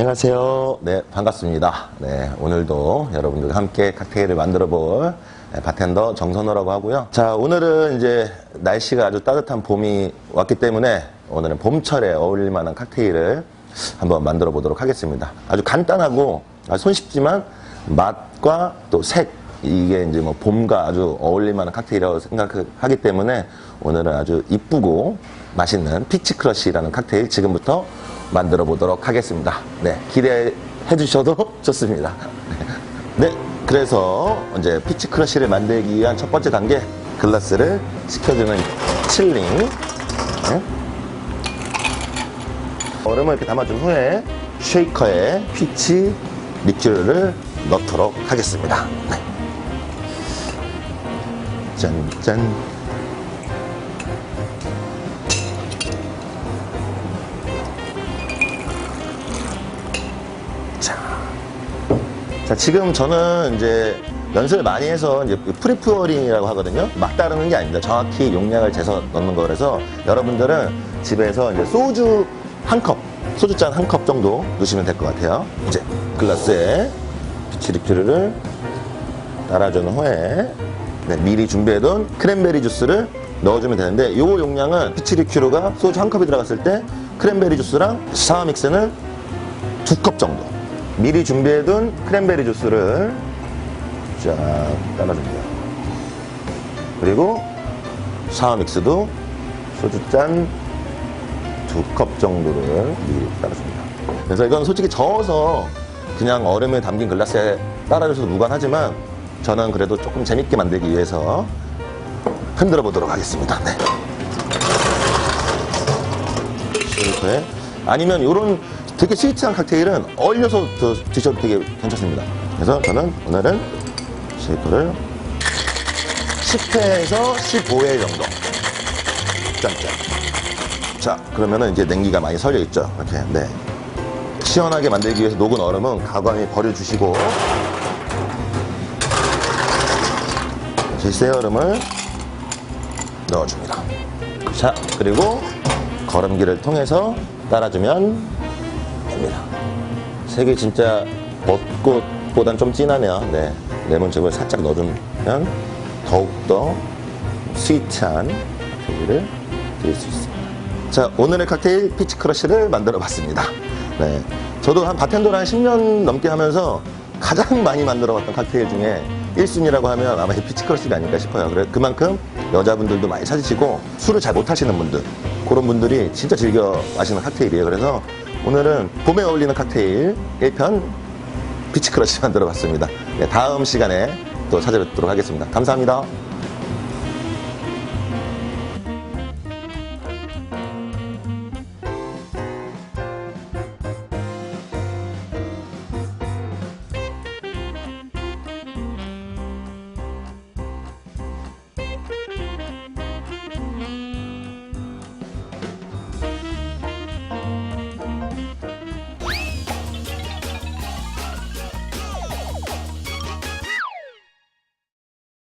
안녕하세요. 네, 반갑습니다. 네, 오늘도 여러분들과 함께 칵테일을 만들어 볼 네, 바텐더 정선호라고 하고요. 자, 오늘은 이제 날씨가 아주 따뜻한 봄이 왔기 때문에 오늘은 봄철에 어울릴 만한 칵테일을 한번 만들어 보도록 하겠습니다. 아주 간단하고 손쉽지만 맛과 또 색, 이게 이제 뭐 봄과 아주 어울릴 만한 칵테일이라고 생각하기 때문에 오늘은 아주 이쁘고 맛있는 피치 크러쉬라는 칵테일 지금부터 만들어 보도록 하겠습니다. 네, 기대해 주셔도 좋습니다. 네, 그래서 이제 피치 크러쉬를 만들기 위한 첫 번째 단계 글라스를 식혀주는 칠링. 네. 얼음을 이렇게 담아준 후에 쉐이커에 피치 리큐르를 넣도록 하겠습니다. 네. 짠, 짠. 자, 지금 저는 이제 연습을 많이 해서 이제 프리푸어링이라고 하거든요. 막 따르는 게 아닙니다. 정확히 용량을 재서 넣는 거라서 여러분들은 집에서 이제 소주 한 컵, 소주잔 한 컵 정도 넣으시면 될 것 같아요. 이제 글라스에 피치리큐르를 따라준 후에 네, 미리 준비해둔 크랜베리 주스를 넣어주면 되는데 이 용량은 피치리큐르가 소주 한 컵이 들어갔을 때 크랜베리 주스랑 샤워 믹스는 두 컵 정도 미리 준비해둔 크랜베리 주스를 쫙 따라줍니다 그리고 샤워 믹스도 소주잔 두 컵 정도를 미리 따라줍니다 그래서 이건 솔직히 저어서 그냥 얼음에 담긴 글라스에 따라줘도 무관하지만 저는 그래도 조금 재밌게 만들기 위해서 흔들어 보도록 하겠습니다. 네. 쉐이커에 아니면 이런 되게 스위트한 칵테일은 얼려서 더 드셔도 되게 괜찮습니다. 그래서 저는 오늘은 쉐이커를 10회에서 15회 정도. 짠짠. 자, 그러면은 이제 냉기가 많이 설려 있죠. 이렇게. 네. 시원하게 만들기 위해서 녹은 얼음은 가관히 버려주시고 새 얼음을 넣어줍니다. 자, 그리고 거름기를 통해서 따라주면 됩니다. 색이 진짜 벚꽃보단 좀 진하네요. 네. 레몬즙을 살짝 넣어주면 더욱더 스위트한 칵테일을 드릴 수 있습니다. 자, 오늘의 칵테일 피치 크러쉬를 만들어 봤습니다. 네. 저도 한 바텐더를 한 10년 넘게 하면서 가장 많이 만들어 봤던 칵테일 중에 1순위라고 하면 아마 이 피치 크러쉬가 아닐까 싶어요. 그래, 그만큼 여자분들도 많이 찾으시고 술을 잘 못하시는 분들 그런 분들이 진짜 즐겨 마시는 칵테일이에요. 그래서 오늘은 봄에 어울리는 칵테일 1편 피치 크러쉬 만들어 봤습니다. 네, 다음 시간에 또 찾아뵙도록 하겠습니다. 감사합니다.